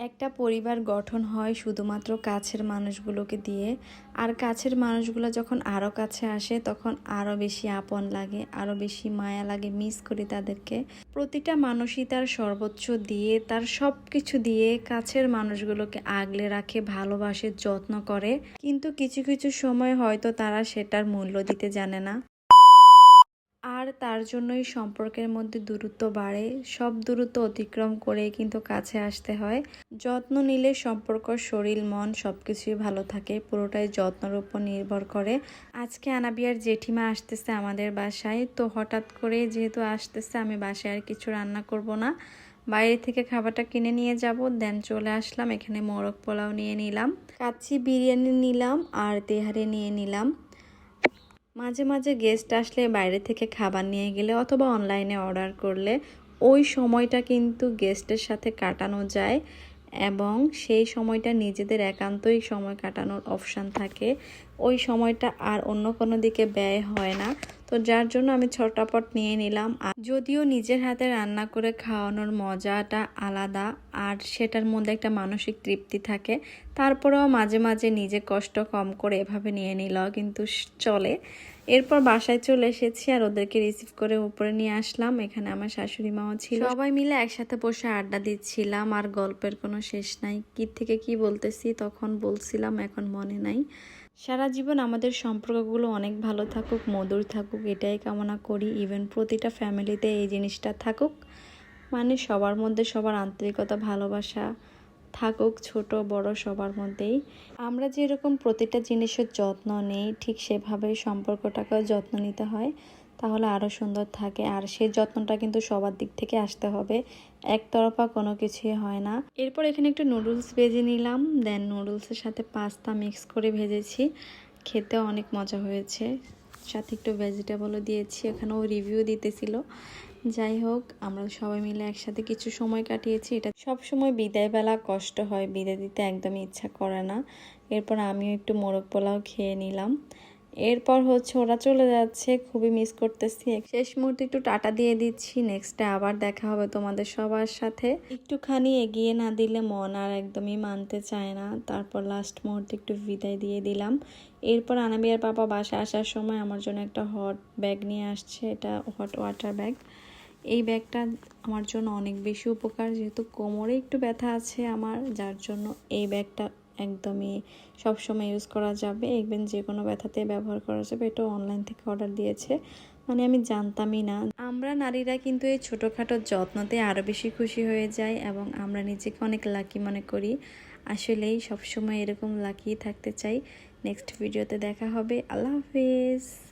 একটা পরিবার গঠন হয় শুধুমাত্র কাছের মানুষগুলোকে দিয়ে, আর কাছের মানুষগুলো যখন আরও কাছে আসে, তখন আরও বেশি আপন লাগে আরও বেশি মায়া লাগে মিস করি তাদেরকে। প্রতিটা মানুষই তার সর্বোচ্চ দিয়ে, তার সব কিছু দিয়ে কাছের মানুষগুলোকে আগলে রাখে, ভালোবাসে, যত্ন করে। কিন্তু কিছু কিছু সময় হয়তো তারা সেটার মূল্য দিতে জানে না। আর তার জন্যই সম্পর্কের মধ্যে দূরত্ব বাড়ে। সব দূরত্ব অতিক্রম করে কিন্তু কাছে আসতে হয়। যত্ন নিলে সম্পর্ক, শরীর, মন সব কিছুই ভালো থাকে। পুরোটাই যত্নের উপর নির্ভর করে। আজকে আনাবিয়ার জেঠিমা আসতেছে আমাদের বাসায়। তো হঠাৎ করে যেহেতু আসতেছে, আমি বাসায় আর কিছু রান্না করব না। বাইরে থেকে খাবারটা কিনে নিয়ে যাব। দেন চলে আসলাম। এখানে মোরগ পোলাও নিয়ে নিলাম। কাচ্চি বিরিয়ানি নিলাম আর তেহারি নিয়ে নিলাম। মাঝে মাঝে গেস্ট আসলে বাইরে থেকে খাবার নিয়ে গেলে অথবা অনলাইনে অর্ডার করলে ওই সময়টা কিন্তু গেস্টের সাথে কাটানো যায়। এবং সেই সময়টা নিজেদের একান্তই সময় কাটানোর অপশান থাকে। ওই সময়টা আর অন্য কোনো দিকে ব্যয় হয় না। তো যার জন্য আমি ছটাপট নিয়ে নিলাম। আর যদিও নিজের হাতে রান্না করে খাওয়ানোর মজাটা আলাদা, আর সেটার মধ্যে একটা মানসিক তৃপ্তি থাকে, তারপরেও মাঝে মাঝে নিজে কষ্ট কম করে এভাবে নিয়ে নিল কিন্তু চলে। এরপর বাসায় চলে এসেছি আর ওদেরকে রিসিভ করে উপরে নিয়ে আসলাম। এখানে আমার শাশুড়ি মাও ছিল। সবাই মিলে একসাথে বসে আড্ডা দিচ্ছিলাম, আর গল্পের কোনো শেষ নাই। কি থেকে কি বলতেছি, তখন বলছিলাম, এখন মনে নাই। সারা জীবন আমাদের সম্পর্কগুলো অনেক ভালো থাকুক, মধুর থাকুক, এটাই কামনা করি। ইভেন প্রতিটা ফ্যামিলিতে এই জিনিসটা থাকুক। মানে সবার মধ্যে সবার আন্তরিকতা, ভালোবাসা থাকুক ছোট বড় সবার মধ্যেই। আমরা যেরকম প্রতিটা জিনিসের যত্ন নেই, ঠিক সেভাবে সম্পর্কটাকেও যত্ন নিতে হয়, তাহলে আরও সুন্দর থাকে। আর সেই যত্নটা কিন্তু সবার দিক থেকে আসতে হবে। একতরফা কোনো কিছুই হয় না। এরপর এখানে একটু নুডলস ভেজে নিলাম, দেন নুডলসের সাথে পাস্তা মিক্স করে ভেজেছি। খেতে অনেক মজা হয়েছে। সাথে একটু ভেজিটেবলও দিয়েছি, এখানেও রিভিউ দিতেছিল। যাই হোক, আমরা সবাই মিলে একসাথে কিছু সময় কাটিয়েছি। এটা সব সময় বিদায়বেলা কষ্ট হয়, বিদায় দিতে একদমই ইচ্ছা করে না। এরপর আমিও একটু মোরগ পোলাও খেয়ে নিলাম। এরপর হচ্ছে ওরা চলে যাচ্ছে, খুবই মিস করতেছি। শেষ মুহূর্তে একটু টাটা দিয়ে দিচ্ছি নেক্সটে আবার দেখা হবে তোমাদের সবার সাথে। একটুখানি এগিয়ে না দিলে মন আর একদমই মানতে চায় না। তারপর লাস্ট মুহূর্তে একটু বিদায় দিয়ে দিলাম। এরপর আনাবিয়ার পাপা বাসায় আসার সময় আমার জন্য একটা হট ব্যাগ নিয়ে আসছে। এটা হট ওয়াটার ব্যাগ এই ব্যাগটা আমার জন্য অনেক বেশি উপকার, যেহেতু কোমরে একটু ব্যথা আছে আমার, যার জন্য এই ব্যাগটা একদমই সবসময় ইউজ করা যাবে। দেখবেন যে কোনো ব্যথাতে ব্যবহার করা যাবে, এটা অনলাইন থেকে অর্ডার দিয়েছে। মানে আমি জানতামই না। আমরা নারীরা কিন্তু এই ছোটোখাটো যত্নতে আরও বেশি খুশি হয়ে যাই এবং আমরা নিজেকে অনেক লাকি মনে করি। আসলেই সবসময় এরকম লাকি থাকতে চাই। নেক্সট ভিডিওতে দেখা হবে। আল্লাহ হাফিজ।